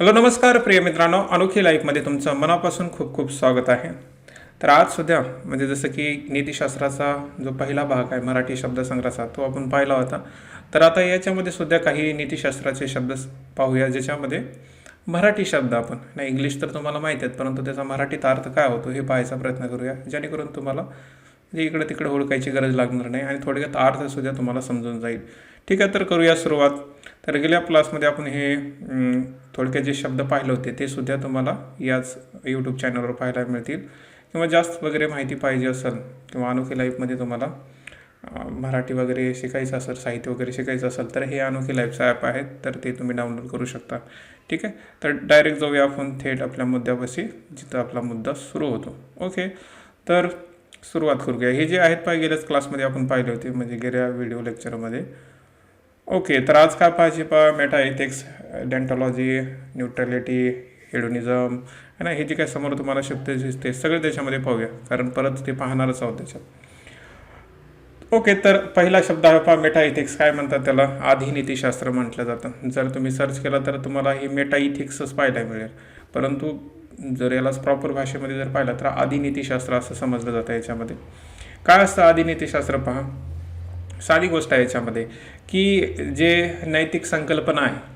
Hello नमस्कार प्रिय मित्रांनो. अनोखी लाईफमध्ये तुमचं मनापासून खूप खूप स्वागत आहे. तर आज सुद्धा म्हणजे जसं की नीतिशास्त्राचा जो पहिला भाग आहे मराठी शब्दसंग्रहाचा तो आपण पाहिला होता. तर आता याच्यामध्ये सुद्धा काही नीतिशास्त्राचे शब्द पाहूया ज्याच्यामध्ये मराठी शब्द आपण नाही इंग्लिश तर तुम्हाला माहिती आहेत परंतु त्याचा मराठीत अर्थ काय होतो हे पाहायचा प्रयत्न करूया जेणेकरून तुम्हाला म्हणजे इकडं तिकडे हुडकायची गरज लागणार नाही आणि थोडक्यात अर्थसुद्धा तुम्हाला समजून जाईल. ठीक आहे तर करूया सुरुवात. तर गेल्या क्लासमध्ये आपण हे थोडक्यात जे शब्द पाहिले होते ते सुद्धा तुम्हाला याच यूट्यूब चॅनलवर पाहायला मिळतील. किंवा जास्त वगैरे माहिती पाहिजे असेल किंवा अनोखी लाईफमध्ये तुम्हाला मराठी वगैरे शिकायचं असेल साहित्य वगैरे शिकायचं असेल तर हे अनोखी लाईफचं ॲप आहे तर ते तुम्ही डाउनलोड करू शकता. ठीक आहे? तर डायरेक्ट जाऊया आपण थेट आपल्या मुद्द्यापाशी जिथं आपला मुद्दा सुरू होतो. ओके? तर सुरुवात करूया. हे जे आहेत पाय गेल्याच क्लासमध्ये आपण पाहिले होते म्हणजे गेल्या व्हिडिओ लेक्चरमध्ये ओके तर आज काय पाहिजे पा meta ethics deontology neutrality hedonism है ना? हे जे काय समोर तुम्हाला शब्द दिसते सगळे त्याच्यामध्ये पाहूया कारण परत ते पाहणारच आहोत त्याच्यात. ओके तर पहिला शब्द आहे पहा मेटा इथिक्स काय म्हणतात त्याला? आधी म्हटलं जातं. जर तुम्ही सर्च केलं तर तुम्हाला हे मेटा इथिक्सच पाहायला मिळेल. परंतु जर यालाच प्रॉपर भाषेमध्ये जर पाहिलं तर आधी असं समजलं जातं याच्यामध्ये. काय असतं आधीनीतीशास्त्र पहा? साधी गोष्ट आहे याच्यामध्ये की जे नैतिक संकल्पना आहे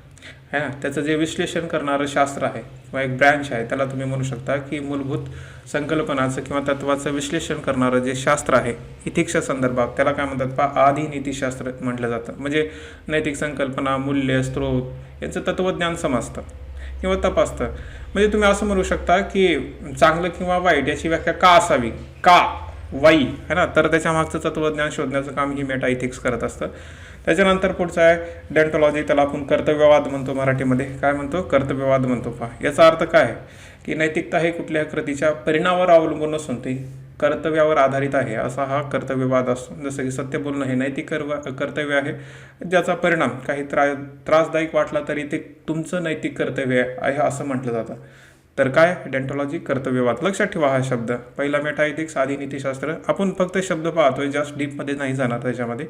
है ना? त्याचं जे विश्लेषण करणारं शास्त्र आहे किंवा एक ब्रँच आहे त्याला तुम्ही म्हणू शकता की मूलभूत संकल्पनाचं किंवा तत्वाचं विश्लेषण करणारं जे शास्त्र आहे इथिक्सच्या संदर्भात त्याला काय म्हणतात? पा आधी नीतिशास्त्र म्हटलं जातं. म्हणजे नैतिक संकल्पना मूल्य स्रोत यांचं तत्वज्ञान समजतं किंवा तपासतं. म्हणजे तुम्ही असं म्हणू शकता की चांगलं किंवा वाईट याची व्याख्या का असावी? का? वाई है ना? तर त्याच्या मागचं तत्वज्ञान शोधण्याचं काम ही मेटा इथिक्स करत असतं. त्याच्यानंतर पुढचं आहे डेंटॉलॉजी त्याला आपण कर्तव्यवाद म्हणतो मराठीमध्ये. काय म्हणतो? कर्तव्यवाद म्हणतो. पहा याचा अर्थ काय आहे? की नैतिकता हे कुठल्या कृतीच्या परिणामावर अवलंबून नसून ती कर्तव्यावर आधारित आहे. असा हा कर्तव्यवाद असतो. जसं की सत्य बोलणं हे नैतिक कर्व- कर्तव्य आहे ज्याचा परिणाम काही त्रा त्रासदायक वाटला तरी ते तुमचं नैतिक कर्तव्य आहे असं म्हटलं जातं. तर काय? डेंटॉलॉजी कर्तव्यवाद. लक्षात ठेवा हा शब्द. पहिला मेटाइथिक्स आधी नीतीशास्त्र. आपण फक्त शब्द पाहतोय जास्त डीपमध्ये नाही जाणार त्याच्यामध्ये.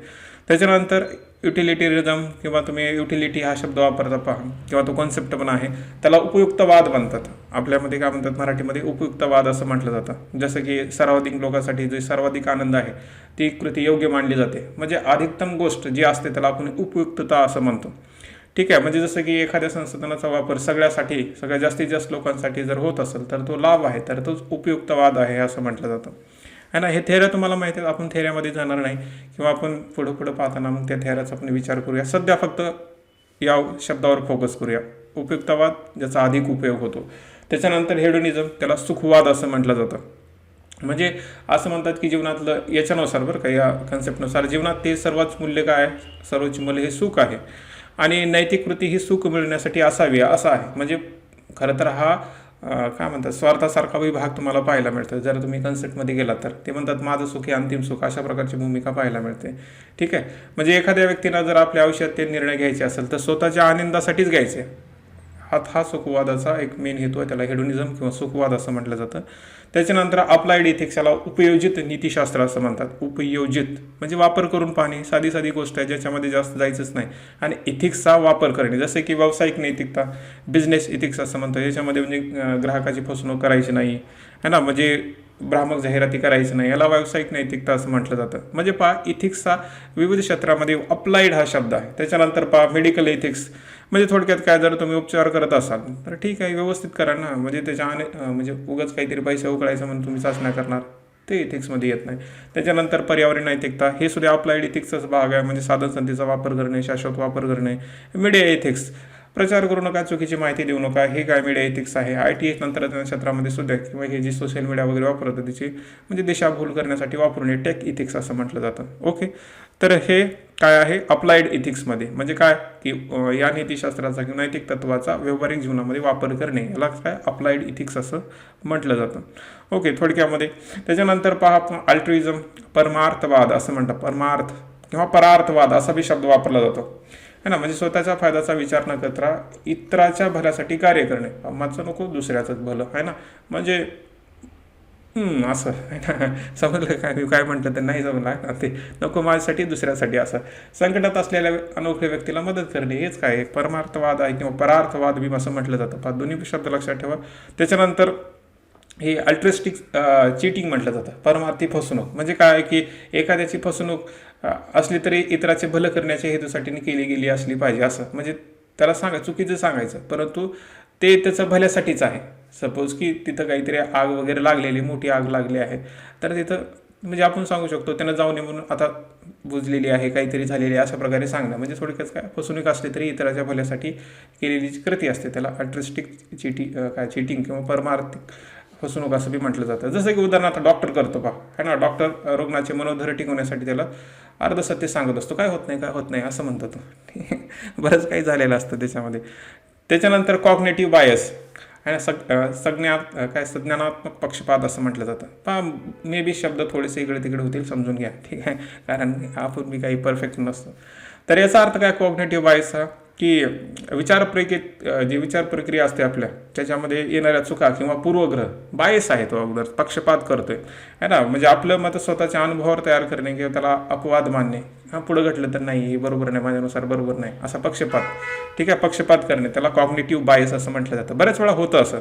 त्याच्यानंतर युटिलिटेरिझम किंवा तुम्ही युटिलिटी हा शब्द वापरता पहा. किंवा तो कॉन्सेप्ट पण आहे. त्याला उपयुक्तवाद म्हणतात. आपल्यामध्ये काय म्हणतात? मराठीमध्ये उपयुक्तवाद असं म्हटलं जातं. जसं की सर्वाधिक लोकांसाठी जे सर्वाधिक आनंद आहे ती कृती योग्य मानली जाते. म्हणजे अधिकतम गोष्ट जी असते त्याला आपण उपयुक्तता असं म्हणतो. ठीक आहे म्हणजे जसं की एखाद्या संसाधनाचा वापर सगळ्यासाठी सगळ्यात जास्तीत जास्त लोकांसाठी जर होत असेल तर तो लाभ आहे तर तोच उपयुक्तवाद आहे असं म्हटलं जातं. है ना? हे थेऱ्या तुम्हाला माहिती आहे आपण थेऱ्यामध्ये जाणार नाही. किंवा आपण पुढं पुढं पाहताना मग त्या थेऱ्याचा आपण विचार करूया. सध्या फक्त या शब्दावर फोकस करूया. उपयुक्तवाद ज्याचा अधिक उपयोग होतो. त्याच्यानंतर हेडोनिझम त्याला सुखवाद असं म्हटलं जातं. म्हणजे असं म्हणतात की जीवनातलं याच्यानुसार बरं का या कन्सेप्टनुसार जीवनात ते सर्वच मूल्य काय आहे? सर्वोच्च मूल्य हे सुख आहे. आणि नैतिक कृती ही सुख मिळण्यासाठी असावी असं आहे. म्हणजे खरं तर हा काय म्हणतात स्वार्थासारखा विभाग तुम्हाला पाहायला मिळतो. जर तुम्ही कन्सेप्टमध्ये गेलात तर. ते म्हणतात माझं सुख हे अंतिम सुख अशा प्रकारची भूमिका पाहायला मिळते. ठीक आहे? म्हणजे एखाद्या व्यक्तीनं जर आपल्या आयुष्यात ते निर्णय घ्यायचे असेल तर स्वतःच्या आनंदासाठीच घ्यायचे. हात हा सुखवादाचा एक मेन हेतू आहे त्याला हेडोनिझम किंवा सुखवाद असं म्हटलं जातं. त्याच्यानंतर अप्लाइड इथिक्स याला उपयोजित नीतिशास्त्र असं म्हणतात. उपयोजित म्हणजे वापर करून पाहणे साधी साधी गोष्ट आहे ज्याच्यामध्ये जास्त जायचंच नाही. आणि इथिक्सचा वापर करणे जसे की व्यावसायिक नैतिकता बिझनेस इथिक्स असं म्हणतो. याच्यामध्ये म्हणजे ग्राहकाची फसवणूक करायची नाही है ना? म्हणजे भ्रामक जाहिराती करायची नाही. याला व्यावसायिक नैतिकता असं म्हटलं जातं. म्हणजे पहा इथिक्सचा विविध क्षेत्रामध्ये अप्लाइड हा शब्द आहे. त्याच्यानंतर पहा मेडिकल इथिक्स म्हणजे थोडक्यात काय जर तुम्ही उपचार करत असाल तर ठीक आहे व्यवस्थित करा ना. म्हणजे त्याच्या अने म्हणजे उगाच काहीतरी पैसे उकळायचं म्हणून तुम्ही चाचण्या करणार. ते इथिक्समध्ये येत नाही. त्याच्यानंतर पर्यावरण नैतिकता हे सुद्धा अप्लाइड इथिक्सचाच भाग आहे. म्हणजे साधनसंधीचा वापर करणे शाश्वत वापर करणे. मीडिया इथिक्स प्रचार करू नका चुकीची माहिती देऊ नका. हे काय मीडिया इथिक्स आहे? आय टी तंत्रज्ञान क्षेत्रामध्ये सुद्धा किंवा हे जी सोशल मीडिया वगैरे वापरतं त्याची म्हणजे दिशाभूल करण्यासाठी वापरून हे टेक इथिक्स असं म्हटलं जातं. ओके तर हे काय आहे? अप्लाइड इथिक्समध्ये म्हणजे काय? की या नीतिशास्त्राचा किंवा नैतिक तत्वाचा व्यावहारिक जीवनामध्ये वापर करणे. याला काय? अप्लाइड इथिक्स असं म्हटलं जातं. ओके थोडक्यामध्ये. त्याच्यानंतर पहा अल्ट्रिझम परमार्थवाद असं म्हणतात. परमार्थ. किंवा परार्थवाद असा बी शब्द वापरला जातो. है ना? म्हणजे स्वतःच्या फायद्याचा विचार न करता इतराच्या भल्यासाठी कार्य करणे. माझं नको दुसऱ्याचंच भलं. आहे ना? म्हणजे असं. समजलं काय मी काय म्हटलं तर नाही जमलं ते नको माझ्यासाठी दुसऱ्यासाठी असं. संकटात असलेल्या अनोख्या व्यक्तीला मदत करणे हेच काय? परमार्थवाद आहे किंवा परार्थवाद बी असं म्हटलं जातं. दोन्ही शब्द लक्षात ठेवा. त्याच्यानंतर हे अल्ट्रिस्टिक चीटिंग म्हटलं जातं. परमार्थी फसवणूक. म्हणजे काय आहे की एखाद्याची फसवणूक असली तरी इतराचे भलं करण्याच्या हेतूसाठी केली गेली असली पाहिजे असं. म्हणजे त्याला सांगा चुकीचं सांगायचं. परंतु ते त्याचं भल्यासाठीच आहे. सपोज की तिथं काहीतरी आग वगैरे लागलेली मोठी आग लागली आहे. तर तिथं म्हणजे आपण सांगू शकतो त्यांना जाऊ नये म्हणून आता बुजलेली आहे काहीतरी झालेली आहे अशा प्रकारे सांगणं. म्हणजे थोडक्यात काय फसवणूक असली तरी इतराच्या भल्यासाठी केलेली जी कृती असते. त्याला अल्ट्रिस्टिक चिटी काय चिटिंग किंवा परमार्थिक फसवणूक असं बी म्हटलं जातं. जसं की उदाहरणार्थ डॉक्टर करतो पहा है ना? डॉक्टर रुग्णाचे मनोधैर्य टिकवण्यासाठी त्याला अर्ध सत्य सांगत असतो. काय होत नाही? काय होत नाही? असं म्हणतो तो बरंच काही झालेलं असतं त्याच्यामध्ये. त्याच्यानंतर कॉग्नेटिव्ह बायस आणि सग संज्ञा काय संज्ञानात्मक पक्षपात असं म्हटलं जातं. पहा मे बी शब्द थोडेसे इकडे तिकडे होतील समजून घ्या. ठीक आहे? कारण आपण मी काही परफेक्ट नसतो. तर याचा अर्थ काय? कॉग्नेटिव्ह बायस हा की विचार प्रक्रियेत जी विचार प्रक्रिया असते आपल्या त्याच्यामध्ये येणाऱ्या चुका किंवा पूर्वग्रह बायस आहे तो हो अगोदर पक्षपात करतोय. है ना? म्हणजे आपलं मत स्वतःच्या अनुभवावर तयार करणे किंवा त्याला अपवाद मानणे. हां पुढं घटलं तर नाही हे बरोबर नाही माझ्यानुसार बरोबर नाही असा पक्षपात. ठीक आहे पक्षपात करणे त्याला कॉग्नेटिव्ह बायस असं म्हटलं जातं. बऱ्याच वेळा होतं असं.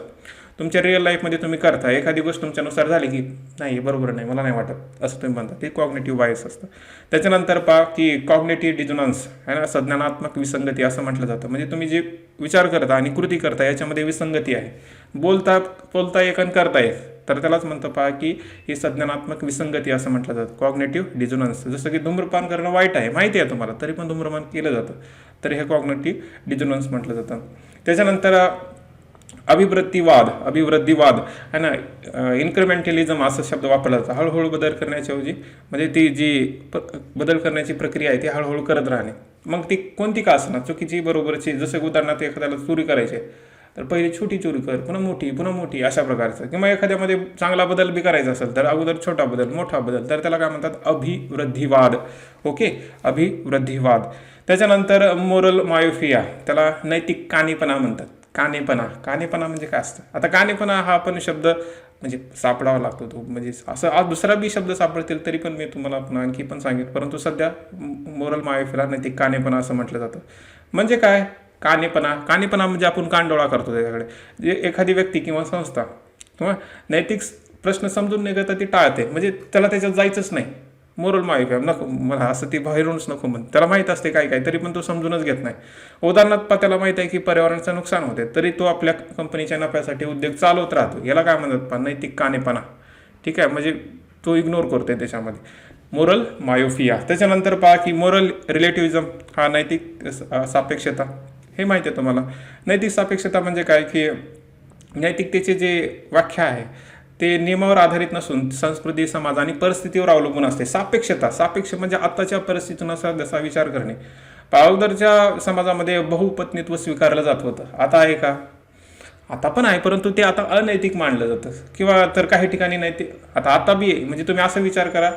तुमच्या रिअल लाईफमध्ये तुम्ही करता एखादी गोष्ट तुमच्यानुसार झाली की नाही हे बरोबर नाही मला नाही वाटत असं तुम्ही म्हणता. ते कॉग्नेटिव्ह बायस असतं. त्याच्यानंतर पहा की कॉग्नेटिव्ह डिझोनन्स आहे ना संज्ञानात्मक विसंगती असं म्हटलं जातं. म्हणजे तुम्ही जे विचार करता आणि कृती करता याच्यामध्ये विसंगती आहे. बोलता बोलता एक आणि करता एक. तर त्यालाच म्हणतं पहा की ही संज्ञानात्मक विसंगती असं म्हटलं जातं. कॉग्नेटिव्ह डिझोनन्स जसं की धूम्रपान करणं वाईट आहे माहिती आहे तुम्हाला तरी पण धूम्रपान केलं जातं. तर हे कॉग्नेटिव्ह डिझोनन्स म्हटलं जातं. त्याच्यानंतर अभिवृत्तीवाद अभिवृद्धिवाद. है ना इन्क्रिमेंटलिझम असा शब्द वापरला जातो. हळूहळू बदल करण्याच्याऐवजी म्हणजे ती जी प बदल करण्याची प्रक्रिया आहे ती हळूहळू करत राहणे. मग ती कोणती का असणार? चुकीची बरोबरची जसं की उदाहरणार्थ एखाद्याला चोरी करायची तर पहिले छोटी चोरी कर पुन्हा मोठी पुन्हा मोठी अशा प्रकारचं. किंवा एखाद्यामध्ये चांगला बदल बी करायचा असेल तर अगोदर छोटा बदल मोठा बदल तर त्याला काय म्हणतात? अभिवृद्धिवाद. ओके? अभिवृद्धिवाद. त्याच्यानंतर मोरल मायोफिया त्याला नैतिक कानेपणा म्हणतात. कानेपणा कानेपणा म्हणजे काय असतं? आता कानेपणा हा पण शब्द म्हणजे सापडावा लागतो तो. म्हणजे असं आज दुसरा बी शब्द सापडतील तरी पण मी तुम्हाला पुन्हा आणखी पण सांगेन. परंतु सध्या मोरल मायोफिला नैतिक कानेपणा असं म्हटलं जातं. म्हणजे काय? कानेपणा कानेपणा म्हणजे आपण कानडोळा करतो त्याच्याकडे. जे एखादी व्यक्ती किंवा संस्था किंवा नैतिक प्रश्न समजून नाही करता ती टाळते. म्हणजे त्याला त्याच्यात जायचंच नाही. मोरल मायफॅम नको मला असं ती बाहेरूनच नको म्हण त्याला माहीत असते काय काय तरी पण तो समजूनच घेत नाही. उदाहरणार्थ पा त्याला माहीत आहे की पर्यावरणाचं नुकसान होते. तरी तो आपल्या कंपनीच्या नफ्यासाठी उद्योग चालवत राहतो. याला काय म्हणतात? पा नैतिक कानेपणा ठीक आहे? म्हणजे तो इग्नोर करतोय त्याच्यामध्ये. मोरल मायोफिया त्याच्यानंतर पहा की मोरल रिलेटिव्हिझम हा नैतिक सापेक्षता. हे माहिती आहे तुम्हाला. नैतिक सापेक्षता म्हणजे काय? की नैतिकतेचे जे व्याख्या आहे ते नियमावर आधारित नसून संस्कृती समाज आणि परिस्थितीवर अवलंबून असते. सापेक्षता सापेक्ष म्हणजे आताच्या परिस्थितीनुसार जसा विचार करणे. अगोदरच्या समाजामध्ये बहुपत्नीत्व स्वीकारलं जात होतं. आता आहे का? आता पण आहे परंतु ते आता अनैतिक मानलं जातं. किंवा तर काही ठिकाणी नैतिक आता आता बी आहे. म्हणजे तुम्ही असा विचार करा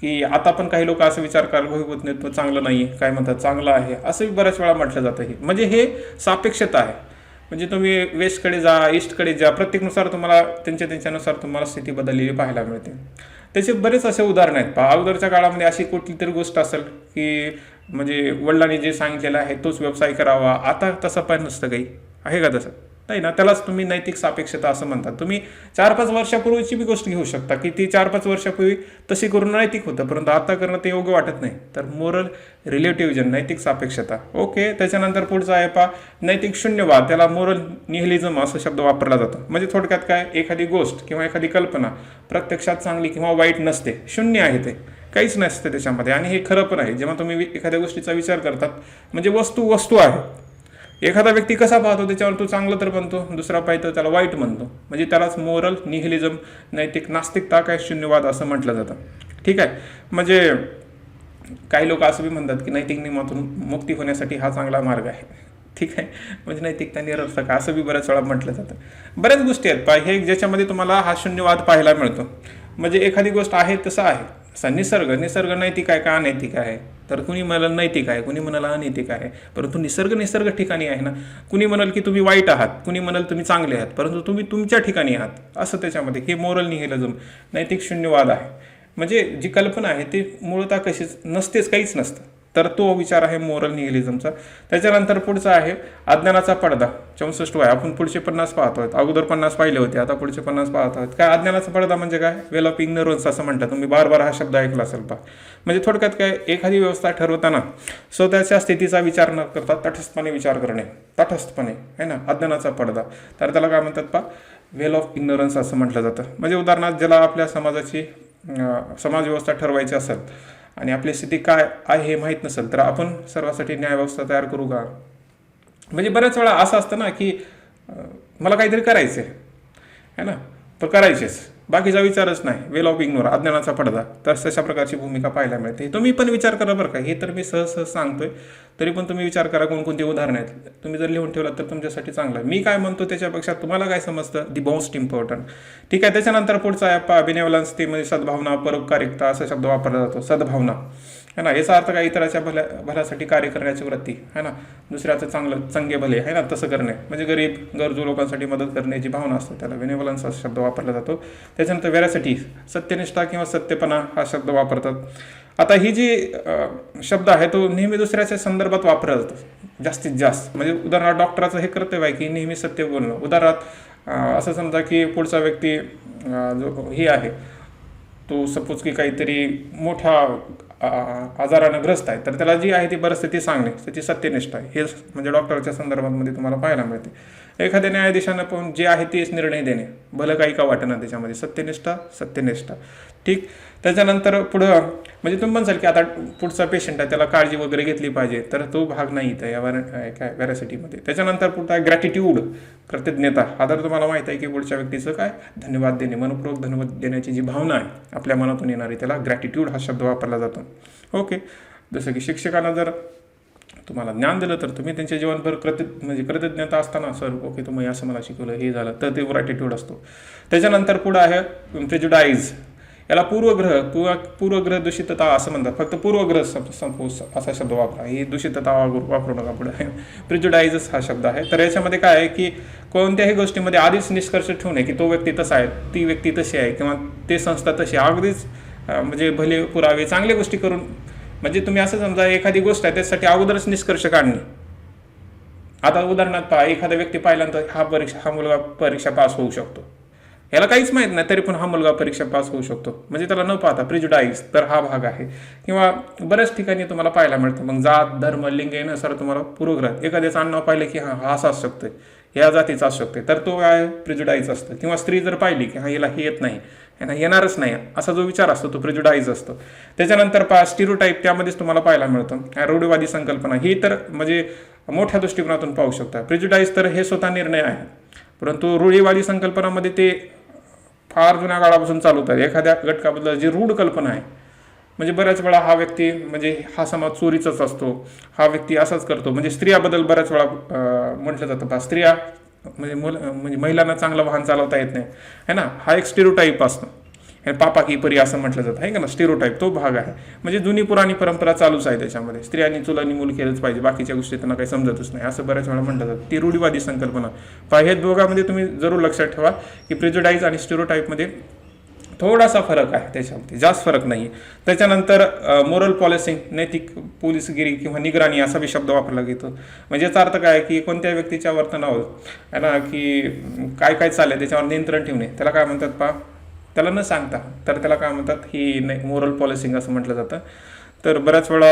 की आता पण काही लोक असं विचार कराल बहुपत्नीत्व चांगलं नाही काय म्हणतात चांगलं आहे असं बऱ्याच वेळा म्हटलं जातं हे. म्हणजे हे सापेक्षता आहे. म्हणजे तुम्ही वेस्टकडे जा ईस्टकडे जा प्रत्येकनुसार तुम्हाला त्यांच्या त्यांच्यानुसार तुम्हाला स्थिती बदललेली पाहायला मिळते. त्याचे बरेच असे उदाहरणं आहेत. पहा अगोदरच्या काळामध्ये अशी कुठली तरी गोष्ट असेल की म्हणजे वडिलांनी जे सांगितलेलं आहे तोच व्यवसाय करावा. आता तसं पण नसतं काही. आहे का तसं? नाही ना त्यालाच तुम्ही नैतिक सापेक्षता असं म्हणतात. तुम्ही चार पाच वर्षापूर्वीची बी गोष्ट घेऊ शकता की ती चार पाच वर्षापूर्वी तशी करून नैतिक होतं परंतु आता करणं ते योग्य वाटत नाही. तर मोरल रिलेटिव्हिजन नैतिक सापेक्षता. ओके त्याच्यानंतर पुढचा आहे पा नैतिक शून्यवाद त्याला मोरल निहलिझम असा शब्द वापरला जातो. म्हणजे थोडक्यात काय एखादी गोष्ट किंवा एखादी कल्पना प्रत्यक्षात चांगली किंवा वाईट नसते. शून्य आहे ते. काहीच नसतं त्याच्यामध्ये. आणि हे खरं पण आहे. जेव्हा तुम्ही एखाद्या गोष्टीचा विचार करतात म्हणजे वस्तू वस्तू आहे. एखादा व्यक्ती कसा पाहतो त्याच्यावर तो चांगलं तर म्हणतो दुसरा पाहतो त्याला वाईट म्हणतो. म्हणजे त्यालाच मोरल निहिलिझम नैतिक नास्तिकता काय शून्यवाद असं म्हटलं जातं. ठीक आहे? म्हणजे काही लोक असं बी म्हणतात की नैतिक नियमातून मुक्ती होण्यासाठी हा चांगला मार्ग आहे. ठीक आहे? म्हणजे नैतिकता निरर्थक असं बी बऱ्याच वेळा म्हटलं जातं. बऱ्याच गोष्टी आहेत. पा हे ज्याच्यामध्ये तुम्हाला हा शून्यवाद पाहायला मिळतो. म्हणजे एखादी गोष्ट आहे तसं आहे. असा निसर्ग निसर्ग नैतिक आहे का अनैतिक आहे? तर कुणी म्हणाल नैतिक आहे कुणी म्हणाल अनैतिक आहे परंतु निसर्ग निसर्ग ठिकाणी आहे ना. कुणी म्हणाल की तुम्ही वाईट आहात. कुणी म्हणाल तुम्ही चांगले आहात. परंतु तुम्ही तुमच्या ठिकाणी आहात. असं त्याच्यामध्ये हे मोरल निहिलजम नैतिक शून्यवाद आहे. म्हणजे जी कल्पना आहे ती मूळतः कशीच नसतेच काहीच नसतं. तर तो विचार आहे मोरल निहिलिझमचा त्याच्यानंतर पुढचा आहे अज्ञानाचा पडदा. चौसष्ट वय. आपण पुढचे पन्नास पाहत आहोत. अगोदर पन्नास पाहिले होते आता पुढचे पन्नास पाहत आहोत. काय अज्ञानाचा पडदा म्हणजे काय? वेल ऑफ इग्नोरन्स असं म्हणतात. तुम्ही बार बार हा शब्द ऐकला असेल पहा म्हणजे थोडक्यात काय? एखादी व्यवस्था ठरवताना स्वतःच्या स्थितीचा विचार न करता तटस्थपणे विचार करणे. तटस्थपणे आहे ना? अज्ञानाचा पडदा. तर त्याला काय म्हणतात पहा? वेल ऑफ इग्नोरन्स असं म्हटलं जातं. म्हणजे उदाहरणार्थ ज्याला आपल्या समाजाची समाजव्यवस्था समाज व्यवस्था ठरवायची असेल आणि आपली स्थिती काय आहे हे माहीत नसेल तर आपण सर्वांसाठी न्यायव्यवस्था तयार करू का? म्हणजे बऱ्याच वेळा असं असतं ना की मला काहीतरी करायचं आहे है ना? तर करायचेच. बाकीचा विचारच नाही. वेल ऑफ इग्नोर अज्ञानाचा पडदा. तर तशा प्रकारची भूमिका पाहायला मिळते. तुम्ही पण विचार करा बरं का. हे तर मी सहज सहज सांगतोय. तरी पण तुम्ही विचार करा कोणकोणती उदाहरणं आहेत. तुम्ही जर लिहून ठेवलात तर तुमच्यासाठी चांगलं आहे. मी काय म्हणतो त्याच्यापेक्षा तुम्हाला काय समजतं? दी मोस्ट इम्पॉर्टंट ठीक आहे त्याच्यानंतर पुढचा आहे पा बिनेवलन्स ते म्हणजे सद्भावना परोपकारिकता असा शब्द वापरला जातो. सद्भावना. है ना? याचा अर्थ काय? इतराच्या भल्या भल्यासाठी कार्य करण्याची वृत्ती है ना? दुसऱ्याचं चांगलं चांगले भले आहे ना? तसं करणे. म्हणजे गरीब गरजू लोकांसाठी मदत करण्याची भावना असते त्याला विनेवलन्स हा शब्द वापरला जातो. त्याच्यानंतर वेऱ्यासाठी सत्यनिष्ठा किंवा सत्यपणा हा शब्द वापरतात. आता ही जी शब्द आहे तो नेहमी दुसऱ्याच्या संदर्भात वापरला जातो जास्तीत जास्त. म्हणजे उदाहरणार्थ डॉक्टराचं हे कर्तव्य आहे की नेहमी सत्य बोलणं. उदाहरणार्थ असं समजा की पुढचा व्यक्ती जो ही आहे. तो सपोज की काहीतरी मोठा आजारानं ग्रस्त आहे. तर त्याला जी आहे ती परिस्थिती सांगणे त्याची सत्यनिष्ठा आहे. हे म्हणजे डॉक्टरच्या संदर्भामध्ये तुम्हाला पाहायला मिळते. एखाद्या न्यायाधीशानं पण जे आहे तेच निर्णय देणे. भलं काही का वाटेना त्याच्यामध्ये. सत्यनिष्ठा सत्यनिष्ठा. ठीक? त्याच्यानंतर पुढं म्हणजे तुम्ही म्हणसाल की आता पुढचा पेशंट आहे त्याला काळजी वगैरे घेतली पाहिजे तर तो भाग नाही इथं या वॅर काय व्हॅरासिटीमध्ये त्याच्यानंतर पुढचा आहे ग्रॅटिट्यूड कृतज्ञता. हा तर तुम्हाला माहीत आहे की पुढच्या व्यक्तीचं काय? धन्यवाद देणे मनपूर्वक धन्यवाद देण्याची जी भावना आहे आपल्या मनातून येणारी त्याला ग्रॅटिट्यूड हा शब्द वापरला जातो. ओके जसं की शिक्षकांना जर तुम्हाला ज्ञान दिलं तर तुम्ही त्यांच्या जीवनभर कृत म्हणजे कृतज्ञता असताना सर ओके तुम्ही असं मला शिकवलं हे झालं तर ते ग्रॅटिट्यूड असतो. त्याच्यानंतर पुढं आहे प्रेज्युडाईज याला पूर्वग्रह किंवा पूर्वग्रह दूषितता असं म्हणतात. फक्त पूर्वग्रह संपू असा शब्द वापरा. ही दूषितता वापरू वापरू नका पुढे. प्रिज्युडायझस हा शब्द आहे. तर याच्यामध्ये काय आहे की कोणत्याही गोष्टीमध्ये आधीच निष्कर्ष ठेवणे की तो व्यक्ती तसा आहे ती व्यक्ती तशी आहे किंवा ते संस्था तशी आहे. अगदीच म्हणजे भले पुरावे चांगल्या गोष्टी करून म्हणजे तुम्ही असं समजा एखादी गोष्ट आहे त्यासाठी अगोदरच निष्कर्ष काढणे. आता उदाहरणार्थ पहा एखादा व्यक्ती पाहिल्यानंतर हा परीक्षा हा मुलगा परीक्षा पास होऊ शकतो. याला काहीच माहीत नाही तरी पण हा मुलगा परीक्षा पास होऊ शकतो. म्हणजे त्याला न पाहता प्रिजुडाईज तर हा भाग आहे. किंवा बऱ्याच ठिकाणी तुम्हाला पाहायला मिळतं मग जात धर्म लिंग यानुसार तुम्हाला पूर्वग्रह एखाद्याचं अन्न पाहिलं की हा हा असं असू शकतोय या जातीचा असू शकते तर तो काय प्रिजुडाईज असतो. किंवा स्त्री जर पाहिली की हा हिला हे येत नाही यांना येणारच नाही असा जो विचार असतो तो प्रिजुडाईज असतो. त्याच्यानंतर पा स्टिरोटाईप त्यामध्येच तुम्हाला पाहायला मिळतं. रूढीवादी संकल्पना ही तर म्हणजे मोठ्या दृष्टिकोनातून पाहू शकता. प्रिजुडाईज तर हे स्वतः निर्णय आहे. परंतु रूढीवादी संकल्पनामध्ये ते फार जुन्या काळापासून चालू होतात. एखाद्या घटकाबद्दल जी रूढ कल्पना आहे म्हणजे बऱ्याच वेळा हा व्यक्ती म्हणजे हा समाज चोरीचाच असतो हा व्यक्ती असाच करतो. म्हणजे स्त्रियाबद्दल बऱ्याच वेळा म्हटलं जातं. पहा स्त्रिया म्हणजे मुल म्हणजे महिलांना चांगलं वाहन चालवता येत नाही. है ना? हा एक स्टिरोटाईप असतो. पापा की परी असं म्हटलं जातं. आहे का ना? स्टिरोटाईप तो भाग आहे. म्हणजे जुनी पुराणी परंपरा चालूच आहे त्याच्यामध्ये. स्त्रियांनी चुलानी मूल केलंच पाहिजे. बाकीच्या गोष्टी त्यांना काही समजतच नाही. असं बऱ्याच वेळा म्हटलं जातं. ती रूढीवादी संकल्पना. पहा दोघांमध्ये तुम्ही जरूर लक्षात ठेवा की प्रिजुडाईज आणि स्टिरोटाईपमध्ये थोडासा फरक आहे त्याच्यामध्ये. जास्त फरक नाही आहे त्याच्यानंतर मोरल पॉलिसिंग नैतिक पोलिसगिरी किंवा निगराणी असा बी शब्द वापरला गेतो म्हणजे याचा अर्थ काय आहे की कोणत्या व्यक्तीच्या वर्तनावर आहे ना की काय काय चाललंय त्याच्यावर नियंत्रण ठेवणे. त्याला काय म्हणतात पा त्याला न सांगता तर त्याला काय म्हणतात ही नाही मोरल पॉलिसिंग असं म्हटलं जातं. तर बऱ्याच वेळा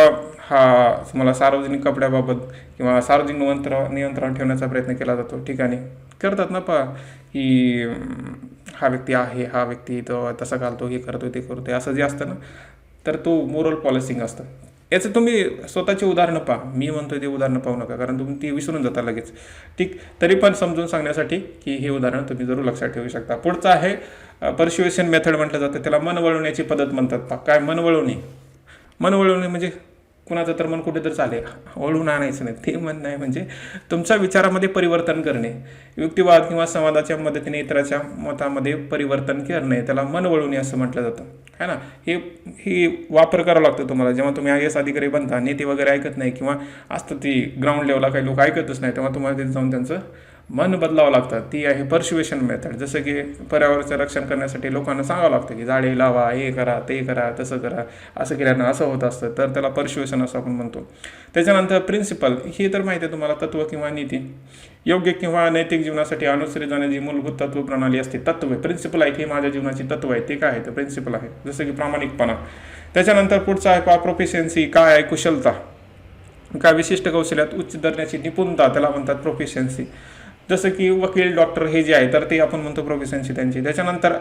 हा तुम्हाला सार्वजनिक कपड्याबाबत किंवा सार्वजनिक नियंत्र नियंत्रण ठेवण्याचा प्रयत्न केला जातो. ठिकाणी करतात ना पा की हा व्यक्ती आहे हा व्यक्ती तो तसा घालतो हे करतो ते करतो असं जे असतं ना तर तो मोरल पॉलिसिंग असतं. याचं तुम्ही स्वतःची उदाहरणं पहा. मी म्हणतो ते उदाहरणं पाहू नका कारण तुम्ही ती विसरून जाता लगेच. ठीक तरी पण समजून सांगण्यासाठी की हे उदाहरण तुम्ही जरूर लक्षात ठेवू शकता. पुढचं आहे पर्श्युएशन मेथड म्हटलं जातं. त्याला मन वळवण्याची पद्धत म्हणतात. काय मन वळवणे? मन वळवणे म्हणजे कुणाचं तर मन कुठे तर चालेल. वळून आणायचं नाही. ते मन नाही म्हणजे तुमच्या विचारामध्ये परिवर्तन करणे. युक्तिवाद किंवा संवादाच्या मदतीने इतराच्या मतामध्ये परिवर्तन करणे. त्याला मन वळवणे असं म्हटलं जातं. है ना? हे ही वापर करावा लागतो तुम्हाला. जेव्हा तुम्ही आय एस अधिकारी बनता नेते वगैरे ऐकत नाही किंवा असतं ती ग्राउंड लेवलला काही लोक ऐकतच नाही तेव्हा तुम्हाला तिथे जाऊन त्यांचं मन बदलावं लागतं. ती आहे पर्शिवेशन मेथड जसं की पर्यावरणाचं रक्षण करण्यासाठी लोकांना सांगावं लागतं की झाडे लावा हे करा ते करा तसं करा असं केल्यानं असं होत असतं. तर त्याला पर्शिवेशन असं आपण म्हणतो. त्याच्यानंतर प्रिन्सिपल ही तर माहिती आहे तुम्हाला तत्व किंवा नीती. योग्य किंवा नैतिक जीवनासाठी अनुसरी जाणारी मूलभूत तत्व प्रणाली असते तत्व प्रिन्सिपल आहे हे माझ्या जीवनाची तत्व आहे ते काय आहे? तर प्रिन्सिपल आहे. जसं की प्रामाणिकपणा. त्याच्यानंतर पुढचं आहे पा प्रोफिशियन्सी काय आहे? कुशलता. काय विशिष्ट कौशल्यात उच्च दर्जाची निपुणता त्याला म्हणतात प्रोफिशियन्सी जसं की वकील डॉक्टर हे जे आहे तर ते आपण म्हणतो प्रोफेशनची त्यांची. त्याच्यानंतर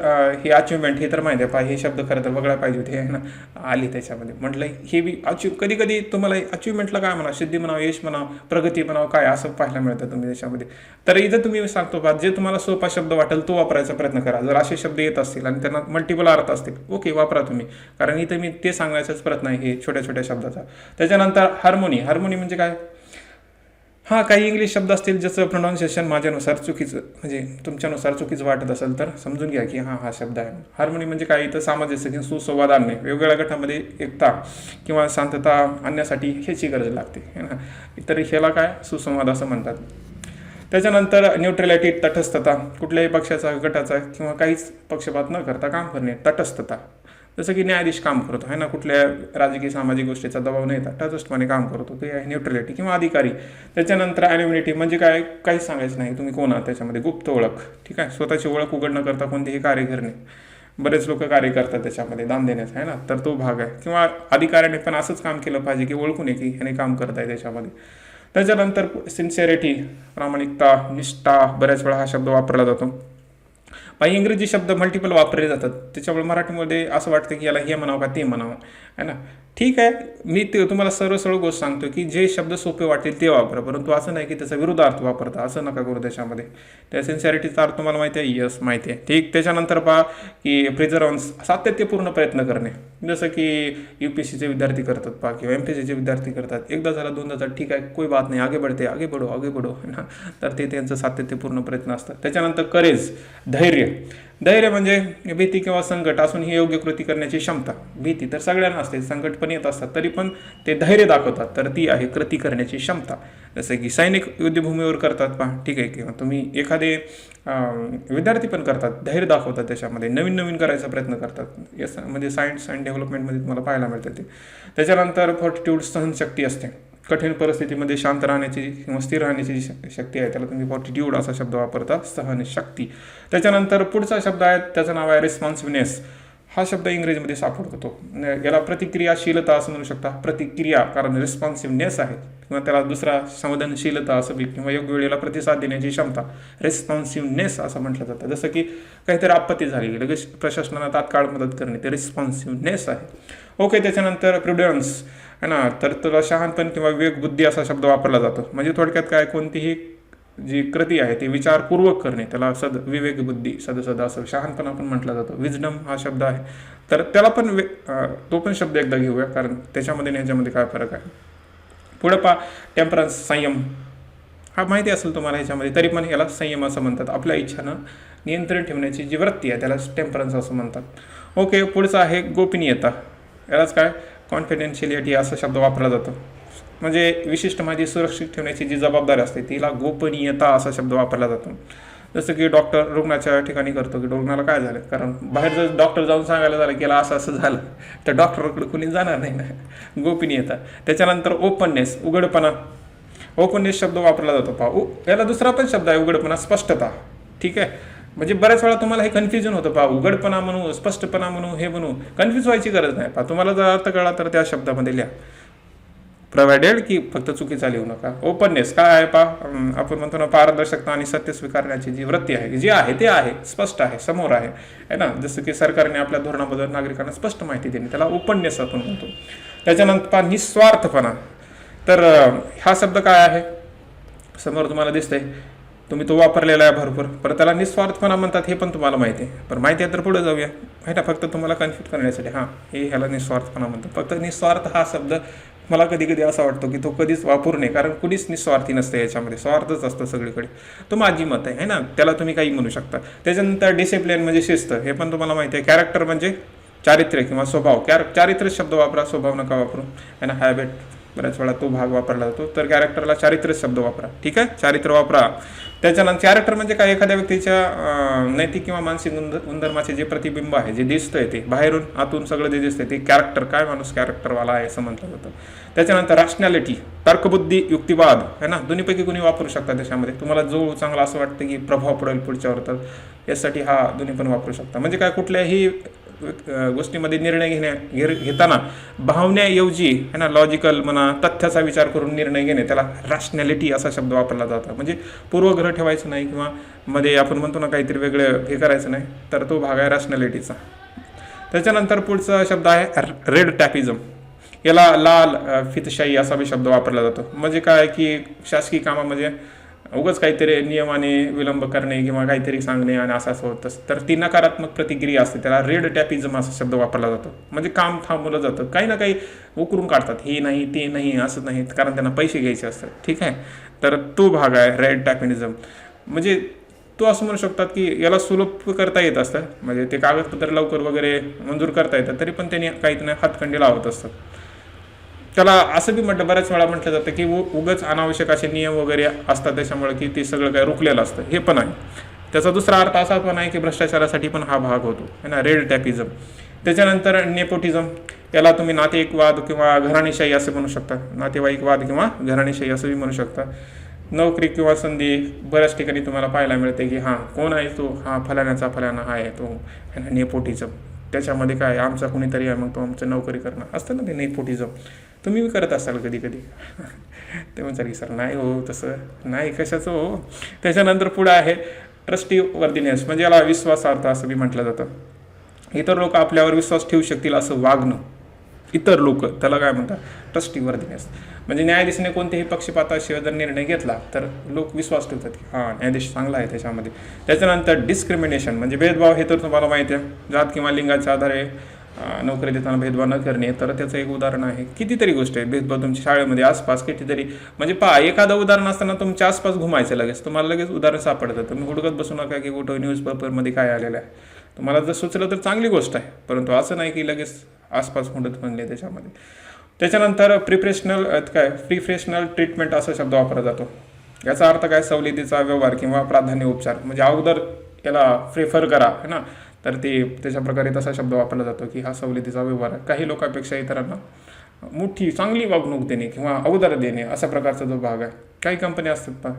हे अचिव्हमेंट हे तर माहिती आहे पा हे शब्द खरं तर वगळा पाहिजे होते हे ना? आली त्याच्यामध्ये. म्हटलं हे बी अचिव कधी कधी तुम्हाला अचिव्हमेंटला काय म्हणा सिद्धी म्हणावं यश म्हणावं प्रगती म्हणावं काय असं पाहायला मिळतं तुम्ही त्याच्यामध्ये. तर इथं तुम्ही सांगतो का जे तुम्हाला सोपा शब्द वाटेल तो वापरायचा प्रयत्न करा. जर असे शब्द येत असतील आणि त्यांना मल्टिपल अर्थ असतील ओके वापरा तुम्ही. कारण इथं मी ते सांगायचाच प्रयत्न आहे हे छोट्या छोट्या शब्दाचा. त्याच्यानंतर हार्मोनी हार्मोनी म्हणजे काय? हां काही इंग्लिश शब्द असतील ज्याचं प्रोनाऊन्सिएशन माझ्यानुसार चुकीचं म्हणजे तुमच्यानुसार चुकीचं वाटत असेल तर समजून घ्या की हां हा शब्द आहे. हार्मोनी म्हणजे काय? इथं सामंजस्य की सुसंवाद आणणे. वेगवेगळ्या गटामध्ये एकता किंवा शांतता आणण्यासाठी ह्याची गरज लागते है ना? तर ह्याला काय? सुसंवाद असं म्हणतात. त्याच्यानंतर न्यूट्रलिटी तटस्थता. कुठल्याही पक्षाचा गटाचा किंवा काहीच पक्षपात न करता काम करणे तटस्थता. जसं की न्यायाधीश काम करतो आहे ना? कुठल्या राजकीय सामाजिक गोष्टीचा दबाव न येता तटस्थपणे काम करतो ते आहे न्यूट्रलिटी किंवा अधिकारी. त्याच्यानंतर अॅन्युनिटी म्हणजे काय? काहीच सांगायचं नाही. तुम्ही कोण आहात त्याच्यामध्ये? गुप्त ओळख ठीक आहे? स्वतःची ओळख उघड न करता कोणतेही कार्य करणे बरेच लोक कार्य करतात त्याच्यामध्ये दान देण्याचं आहे ना? तर तो भाग आहे. किंवा अधिकाऱ्याने पण असंच काम केलं पाहिजे की ओळखू नये की ह्याने काम करत आहे त्याच्यामध्ये. त्याच्यानंतर सिन्सिअरिटी प्रामाणिकता निष्ठा बऱ्याच वेळा हा शब्द वापरला जातो. काही इंग्रजी शब्द मल्टिपल वापरले जातात. त्याच्यामुळे मराठीमध्ये असं वाटतं की याला हे म्हणावं का ते म्हणावं. है ना? ठीक आहे. मी ते तुम्हाला सर्व सरळ गोष्ट सांगतो की जे शब्द सोपे वाटतील ते वापरा. परंतु असं नाही की त्याचा विरुद्धार्थ वापरता. असं नका करू त्याच्यामध्ये. त्या सिन्सिअरिटीचा अर्थ तुम्हाला माहिती आहे? यस माहिती आहे. ठीक. त्याच्यानंतर पहा की प्रिझर्वन्स सातत्यपूर्ण प्रयत्न करणे. जसं की यू पी सीचे विद्यार्थी करतात पहा किंवा एम पी सीचे विद्यार्थी करतात. एकदा झाला दोनदा झाला ठीक आहे. कोई बात नाही. आगे बढ़ते आगे बढो आगे बढो. ना? तर ते त्यांचं सातत्यपूर्ण प्रयत्न असतात. त्याच्यानंतर करेज धैर्य. धैर्य म्हणजे भीती किंवा संकट असून ही योग्य कृती करण्याची क्षमता. भीती तर सगळ्यांना असते संकट पण येत असतात तरी पण ते धैर्य दाखवतात. तर ती आहे कृती करण्याची क्षमता. जसं की सैनिक युद्धभूमीवर करतात पहा ठीक आहे किंवा तुम्ही एखादे विद्यार्थी पण करतात धैर्य दाखवतात त्याच्यामध्ये नवीन नवीन करायचा प्रयत्न करतात. या म्हणजे सायन्स अँड डेव्हलपमेंटमध्ये तुम्हाला पाहायला मिळतं ते. त्याच्यानंतर फॉर्टिट्यूड सहनशक्ती असते. कठीण परिस्थितीमध्ये शांत राहण्याची किंवा स्थिर राहण्याची जी श- शक्ती आहे त्याला तुम्ही फॉर्टिट्यूड असा शब्द वापरता सहनशक्ती. त्याच्यानंतर पुढचा शब्द आहे त्याचं नाव आहे रिस्पॉन्सिव्हनेस हा शब्द इंग्रजीमध्ये सापडतो. याला प्रतिक्रियाशीलता असं म्हणू शकता. प्रतिक्रिया कारण रिस्पॉन्सिव्हनेस आहे. किंवा त्याला दुसरा संवेदनशीलता असं बी किंवा योग्य वेळेला प्रतिसाद देण्याची क्षमता. रिस्पॉन्सिव्हनेस असं म्हटलं जातं. जसं की काहीतरी आपत्ती झाली लगेच प्रशासनाला तात्काळ मदत करणे ते रिस्पॉन्सिव्हनेस आहे. ओके त्याच्यानंतर प्रुडन्स है ना? तर तुला शहाणपण किंवा वेगबुद्धी असा शब्द वापरला जातो. म्हणजे थोडक्यात काय? कोणतीही जी कृती आहे ती विचारपूर्वक करणे त्याला सद विवेकबुद्धी सदसद असं शहाणपणा आपण म्हटला जातो. विजडम हा शब्द आहे. तर त्याला पण वे तो पण शब्द एकदा घेऊया कारण त्याच्यामध्ये ह्याच्यामध्ये काय फरक आहे? पुढं पा टेम्परन्स संयम. हा माहिती असेल तुम्हाला ह्याच्यामध्ये तरी पण याला संयम असं म्हणतात. आपल्या इच्छानं नियंत्रण ठेवण्याची जी वृत्ती आहे त्याला टेम्परन्स असं म्हणतात. ओके पुढचं आहे गोपनीयता. यालाच काय? कॉन्फिडेन्शियलिटी असा शब्द वापरला जातो. म्हणजे विशिष्ट माहिती सुरक्षित ठेवण्याची जी जबाबदारी असते तिला गोपनीयता असा शब्द वापरला जातो. जसं की डॉक्टर रुग्णाच्या ठिकाणी करतो की रुग्णाला काय झालं? कारण बाहेर जर डॉक्टर जाऊन सांगायला झालं की याला असं असं झालं तर डॉक्टरकडे कुणी जाणार नाही ना? गोपनीयता. त्याच्यानंतर ओपननेस उघडपणा. ओपननेस शब्द वापरला जातो. पहा. उ याला दुसरा पण शब्द आहे उघडपणा स्पष्टता. ठीक आहे? म्हणजे बऱ्याच वेळा तुम्हाला हे कन्फ्युजन होतं. पहा. उघडपणा म्हणू स्पष्टपणा म्हणू हे म्हणू. कन्फ्यूज व्हायची गरज नाही. पहा. तुम्हाला जर अर्थ कळला तर त्या शब्दामध्ये लिहा. प्रोव्हायडेड की फक्त चुकीचा लिहू नका. ओपननेस काय आहे पा आपण म्हणतो ना पारदर्शकता आणि सत्य स्वीकारण्याची जी वृत्ती आहे जी आहे ते आहे स्पष्ट आहे समोर आहे है ना? जसं की सरकारने आपल्या धोरणाबद्दल नागरिकांना स्पष्ट माहिती देणे त्याला ओपननेस आपण म्हणतो. त्याच्यानंतर निस्वार्थपणा. तर हा शब्द काय आहे? समोर तुम्हाला दिसतंय. तुम्ही तो वापरलेला आहे भरपूर. पर त्याला निस्वार्थपणा म्हणतात हे पण तुम्हाला माहिती आहे. पण माहिती आहे तर पुढे जाऊया. आहे ना? फक्त तुम्हाला कन्फ्यूज करण्यासाठी. हां हे ह्याला निस्वार्थपणा म्हणतात. फक्त निस्वार्थ हा शब्द मला कधी कधी असा वाटतो की तो कधीच वापरू नये कारण कुणीच निस्वार्थी नसते याच्यामध्ये. स्वार्थच असतं सगळीकडे. तो माझी मत आहे है ना? त्याला तुम्ही काही म्हणू शकता. त्याच्यानंतर डिसिप्लिन म्हणजे शिस्त हे पण तुम्हाला माहिती आहे. कॅरेक्टर म्हणजे चारित्र्य किंवा स्वभाव. कॅर चारित्र्य शब्द वापरा स्वभाव नका वापरू. आणि हॅबिट बऱ्याच वेळा तो भाग वापरला जातो. तर कॅरेक्टरला चारित्र्य शब्द वापरा. ठीक आहे? चारित्र्य वापरा. त्याच्यानंतर कॅरेक्टर म्हणजे काय? एखाद्या व्यक्तीच्या नैतिक किंवा मानसिक गुणधर्माचे जे प्रतिबिंब आहे जे दिसतंय ते बाहेरून आतून सगळं जे दिसतंय ते कॅरेक्टर काय माणूस कॅरेक्टरवाला आहे असं म्हटलं जातं. त्याच्यानंतर रॅशनॅलिटी तर्कबुद्धी युक्तिवाद है ना? दोन्हीपैकी कुणी वापरू शकता त्याच्यामध्ये तुम्हाला जो चांगला असं वाटतं की प्रभाव पडेल पुढच्यावर तर यासाठी हा दोन्ही पण वापरू शकता. म्हणजे काय? कुठल्याही गोष्टीमध्ये निर्णय घेण्या घे घेताना भावनेऐवजी है ना लॉजिकल म्हणा तथ्याचा विचार करून निर्णय घेणे त्याला रॅशनॅलिटी असा शब्द वापरला जातो. म्हणजे पूर्वग्रह ठेवायचं नाही किंवा मध्ये आपण म्हणतो ना काहीतरी वेगळं हे करायचं नाही तर तो भाग आहे रॅशनॅलिटीचा त्याच्यानंतर पुढचा शब्द आहे रेड टॅपिझम याला लाल फितशाही असा बी शब्द वापरला जातो. म्हणजे काय की शासकीय कामामध्ये उगाच काहीतरी नियमाने विलंब करणे किंवा काहीतरी सांगणे आणि असं असं होतं. तर ती नकारात्मक प्रतिक्रिया असते त्याला रेड टॅपिझम असा शब्द वापरला जातो. म्हणजे काम थांबवलं जातं. काही ना काही उकरून काढतात. हे नाही ते नाही असं नाही कारण त्यांना पैसे घ्यायचे असतात. ठीक आहे? तर तो भाग आहे रेड टॅपिनिझम म्हणजे तो असं म्हणू शकतात की याला सुलभ करता येत असतं. म्हणजे ते कागदपत्र लवकर वगैरे मंजूर करता येतात तरी पण त्यांनी काही ना हातखंडी लावत असतात. त्याला असं बी म्हटलं बऱ्याच वेळा म्हटलं जातं की उ- उगाच अनावश्यक असे नियम वगैरे असतात त्याच्यामुळे की ते सगळं काय रुकलेलं असतं. हे पण आहे. त्याचा दुसरा अर्थ असा पण आहे की भ्रष्टाचारासाठी पण हा भाग होतो. है ना? Red tapism. त्याच्यानंतर नेपोटिझम. याला तुम्ही नातेवाद किंवा घराणेशाही असं म्हणू शकता. नातेवाईकवाद किंवा घराणेशाही असंही म्हणू शकता. नोकरी किंवा संधी बऱ्याच ठिकाणी तुम्हाला पाहायला मिळते की हां कोण आहे तो? हा फलाण्याचा फलाना हा आहे तो. है ना? नेपोटिझम. त्याच्यामध्ये काय आमचा कोणीतरी आहे मग तो आमचं नोकरी करणं असतं ना ते नेपोटिझम. तुम्ही बी करत असाल कधी कधी. ते म्हणतात की सर नाही हो तसं नाही कशाचं हो? त्याच्यानंतर पुढं आहे ट्रस्टी वर्दिनेस म्हणजे याला विश्वासार्थ असं बी म्हटलं जातं. इतर लोक आपल्यावर विश्वास ठेवू शकतील असं वागणं. इतर लोक त्याला काय म्हणतात? ट्रस्टी वर्दिनेस म्हणजे न्यायाधीशाने कोणत्याही पक्षपाताशिवाय जर निर्णय घेतला तर लोक विश्वास ठेवतात की हां न्यायाधीश चांगला आहे त्याच्यामध्ये. त्याच्यानंतर डिस्क्रिमिनेशन म्हणजे भेदभाव हे तर तुम्हाला माहिती आहे. जात किंवा लिंगाच्या आधारे नोकरी देताना भेदभाव न करणे तर त्याचं एक उदाहरण आहे. कितीतरी गोष्ट आहे भेदभाव तुमच्या शाळेमध्ये आसपास कितीतरी. म्हणजे पहा एखादं उदाहरण असताना तुमच्या आसपास घुमायचं लगेच. तुम्हाला लगेच उदाहरण सापडतं. तुम्ही हुडकत बसू नका की कुठं न्यूजपेपरमध्ये काय आलेलं आहे. तुम्हाला जर सुचलं तर चांगली गोष्ट आहे. परंतु असं नाही की लगेच आसपास हुंडत म्हणले त्याच्यामध्ये. त्याच्यानंतर प्रिप्रेशनल काय? प्रिफ्रेशनल ट्रीटमेंट असा शब्द वापरला जातो. याचा अर्थ काय? सवलतीचा व्यवहार किंवा प्राधान्य उपचार. म्हणजे अगोदर याला प्रेफर करा है ना? तर ते त्याच्या प्रकारे तसा शब्द वापरला जातो की हा सवलतीचा व्यवहार आहे. काही लोकांपेक्षा इतरांना मोठी चांगली वागणूक देणे किंवा अवदार देणे अशा प्रकारचा जो भाग आहे. काही कंपन्या असतात पहा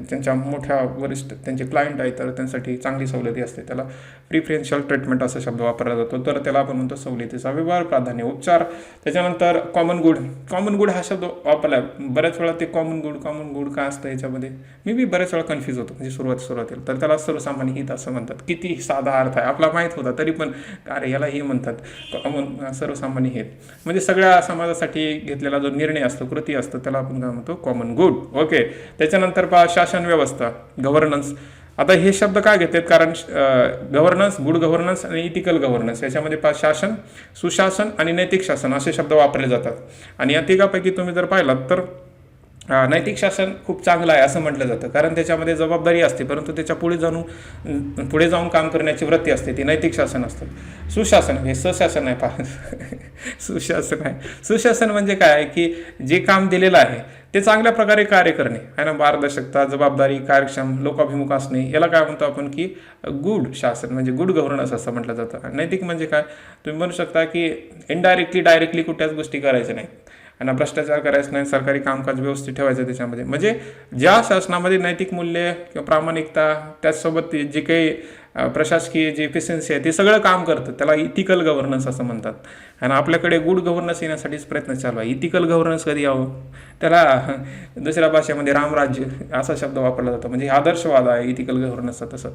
त्यांच्या मोठ्या वरिष्ठ त्यांचे क्लायंट आहे तर त्यांसाठी चांगली सवलती असते. त्याला प्रिफरेन्शियल ट्रीटमेंट असा शब्द वापरला जातो. तर त्याला आपण म्हणतो सवलतीचा व्यवहार प्राधान्य. उपचार त्याच्यानंतर कॉमन गुड कॉमन गुड हा शब्द वापरला. आहे. बऱ्याच वेळा ते कॉमन गुड कॉमन गुड काय असतं याच्यामध्ये? मी बी बऱ्याच वेळा कन्फ्यूज होतो. म्हणजे सुरुवात सुरुवातीला. तर त्याला सर्वसामान्य हित असं म्हणतात. किती साधा अर्थ आहे. आपला माहीत होता तरी पण अरे याला हे म्हणतात. कॉमन सर्वसामान्य हित. म्हणजे सगळ्या समाजासाठी घेतलेला जो निर्णय असतो कृती असतो त्याला आपण काय म्हणतो? कॉमन गुड ओके त्याच्यानंतर पहा शासन व्यवस्था गव्हर्नन्स आता हे शब्द काय घेतात? कारण गव्हर्नन्स गुड गव्हर्नन्स आणि इथिकल गव्हर्नन्स याच्यामध्ये पहा शासन सुशासन आणि नैतिक शासन असे शब्द वापरले जातात. आणि या तिघापैकी तुम्ही जर पाहिलात तर नैतिक शासन खूप चांगलं आहे असं म्हटलं जातं. कारण त्याच्यामध्ये जबाबदारी असते परंतु त्याच्या पुढे जाऊन पुढे जाऊन काम करण्याची वृत्ती असते. ती नैतिक शासन असतं. सुशासन हे सशासन आहे पा सुशासन आहे. सुशासन म्हणजे काय? आहे की जे काम दिलेलं आहे ते चांगल्या प्रकारे कार्य करणे. आहे ना? पारदर्शकता जबाबदारी कार्यक्षम लोकाभिमुख असणे याला काय म्हणतो आपण की गुड शासन म्हणजे गुड गव्हर्नन्स असं म्हटलं जातं. नैतिक म्हणजे काय? तुम्ही म्हणू शकता की इनडायरेक्टली डायरेक्टली कुठल्याच गोष्टी करायच्या नाही. आणि भ्रष्टाचार करायचं नाही सरकारी कामकाज व्यवस्थित ठेवायचं त्याच्यामध्ये. म्हणजे ज्या शासनामध्ये नैतिक मूल्य किंवा प्रामाणिकता त्याचसोबत ते जे काही प्रशासकीय जे एफिशियन्सी आहे ते सगळं काम करतं. त्याला इथिकल गव्हर्नन्स असं म्हणतात. आणि आपल्याकडे गुड गव्हर्नन्स येण्यासाठीच प्रयत्न चालू आहे. इथिकल गव्हर्नन्स कधी यावं? त्याला दुसऱ्या भाषेमध्ये रामराज्य असा शब्द वापरला जातो. म्हणजे आदर्शवाद आहे इथिकल गव्हर्नन्सचा तसं.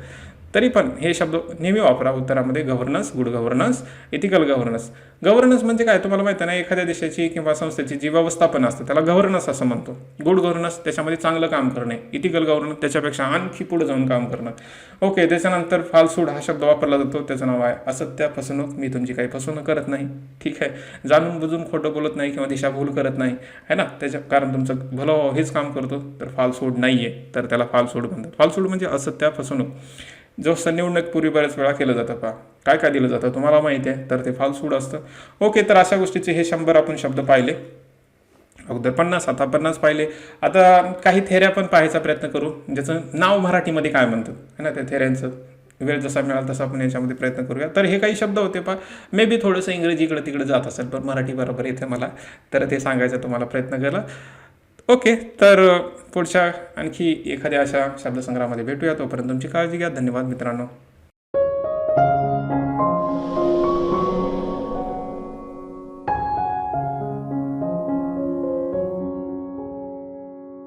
तरी पण हे शब्द नेहमी वापरा. उत्तरामध्ये governance good governance ethical governance governance म्हणजे काय? तुम्हाला माहिती आहे ना एखाद्या देशाची किंवा संस्थेची जी व्यवस्थापन असतं त्याला गव्हर्नन्स असं म्हणतो. गुड गव्हर्नन्स त्याच्यामध्ये चांगलं काम करणे इथिकल गव्हर्नन्स त्याच्यापेक्षा आणखी पुढे जाऊन काम करणं. ओके त्याच्यानंतर फालसूड हा शब्द वापरला जातो त्याचं नाव आहे असत्य फसवणूक मी तुमची काही फसवणूक करत नाही. ठीक आहे? जाणून बुजून खोटं बोलत नाही किंवा दिशाभूल करत नाही. है ना? त्याच्या कारण तुमचं भलं हेच काम करतो तर फालसूड नाही आहे तर त्याला फालसूड म्हणतात. फालसूड म्हणजे असत्य फसवणूक जो निवडणूकपूर्वी बऱ्याच वेळा केलं जातं पहा. काय काय दिलं जातं तुम्हाला माहिती आहे तर ते फालसूड असतं. ओके तर अशा गोष्टीचे हे शंभर आपण शब्द पाहिले. अगोदर पन्नास आता पन्नास पाहिले. आता काही थेऱ्या पण पाहायचा प्रयत्न करू. ज्याचं नाव मराठीमध्ये काय म्हणतात है ना त्या थेऱ्यांचं. वेळ जसा मिळाला तसा आपण याच्यामध्ये प्रयत्न करूया. तर हे काही शब्द होते पा मे बी थोडंसं इंग्रजी इकडं तिकडं जात असेल पण मराठी बरोबर इथे मला. तर ते सांगायचा तुम्हाला प्रयत्न केला. ओके तर पुढच्या आणखी एखाद्या अशा शब्दसंग्रहामध्ये भेटूया. तोपर्यंत तुमची काळजी घ्या. धन्यवाद मित्रांनो.